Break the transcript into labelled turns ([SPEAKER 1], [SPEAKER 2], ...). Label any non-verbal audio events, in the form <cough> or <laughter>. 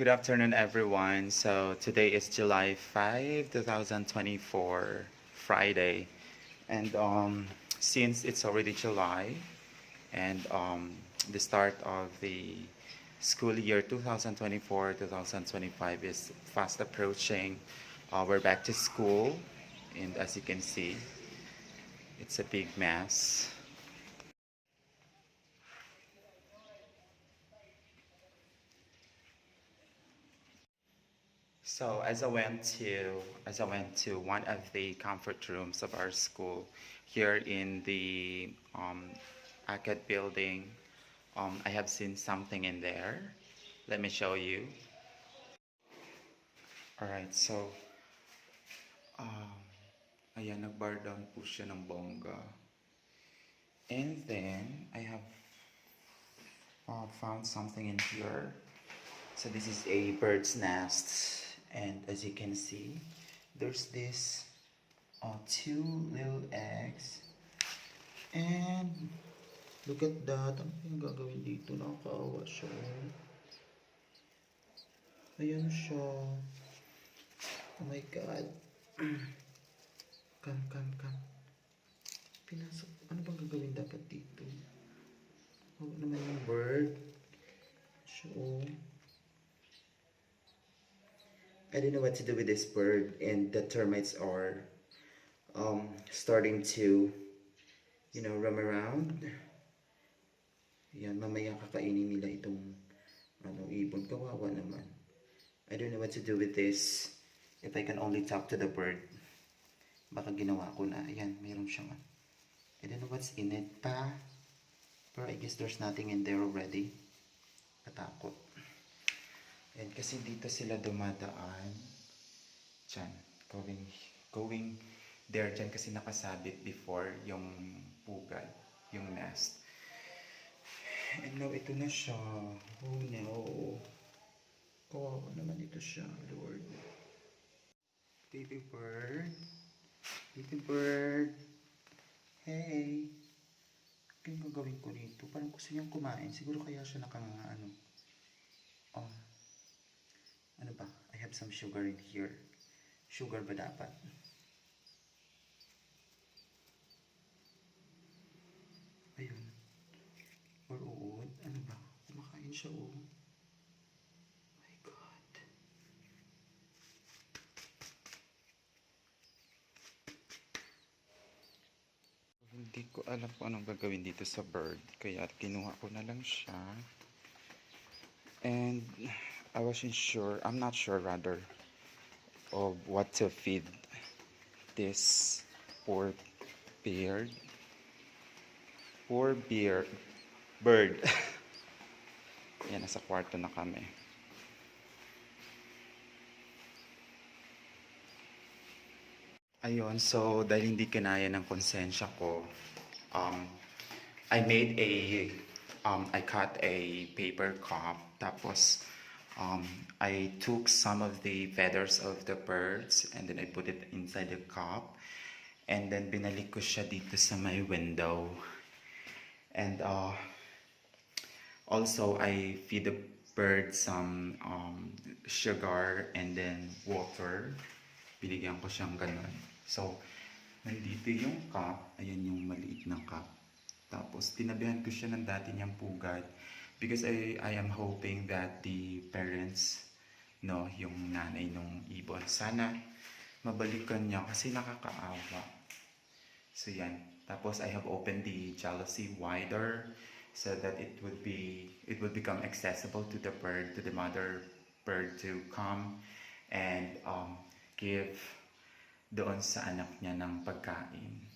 [SPEAKER 1] Good afternoon, everyone. So today is July 5, 2024, Friday. And um, since it's already July and um, the start of the school year 2024-2025 is fast approaching, uh, we're back to school. And as you can see, it's a big mess. So as I went to as I went to one of the comfort rooms of our school here in the um, ACAD building, um, I have seen something in there. Let me show you. Alright, so um, ayan, nag-bar down po siya ng bongga. And then, I have uh, found something in here. So this is a bird's nest, and as you can see, there's this uh, two little eggs, and look at that. Ano yung gagawin dito? Nakakaawa siya. Ayan siya. Oh my God. <clears throat> Come, come, come. Pinasok. Ano bang gagawin dapat dito? Oh, naman yung bird. Siya, oh. I don't know what to do with this bird, and the termites are um, starting to, you know, roam around. Yan, mamaya kakainin nila itong ano, ibon. Kawawa naman. I don't know what to do with this. If I can only talk to the bird. Baka ginawa ko na. Ayan, mayroon siyang. I don't know what's in it pa. Pero I guess there's nothing in there already. Katakot. And kasi dito sila dumadaan. Diyan. Going, going there dyan kasi nakasabit before yung pugad, yung nest. And now, ito na siya. Oh no. Kawawa naman ito siya, Lord. Baby bird. Baby bird. Hey. Ano gagawin ko dito? Parang gusto niyang kumain. Siguro kaya siya nakanga ano. Oh. Ano ba? I have some sugar in here. Sugar ba dapat? Ayun. Or uod. Ano ba? Kumakain siya oh. My God. Hindi ko alam kung anong gagawin dito sa bird. Kaya kinuha ko na lang siya. And I wasn't sure, I'm not sure rather, of what to feed this poor bird. Poor bear, bird. <laughs> Yan, nasa kwarto na kami. Ayun, so dahil hindi kinaya ng konsensya ko, um, I made a, um, I cut a paper cup, tapos um, I took some of the feathers of the birds and then I put it inside the cup. And then binalik ko siya dito sa my window. And uh, also I feed the bird some um, sugar and then water. Binigyan ko siyang ganun. So, nandito yung cup. Ayan yung maliit na cup. Tapos, tinabihan ko siya ng dati niyang pugad. Because I, I am hoping that the parents, no, yung nanay nung ibon, sana mabalikan niya kasi nakakaawa. So, yan. Tapos, I have opened the jealousy wider so that it would be, it would become accessible to the bird, to the mother bird to come and um, give doon sa anak niya ng pagkain.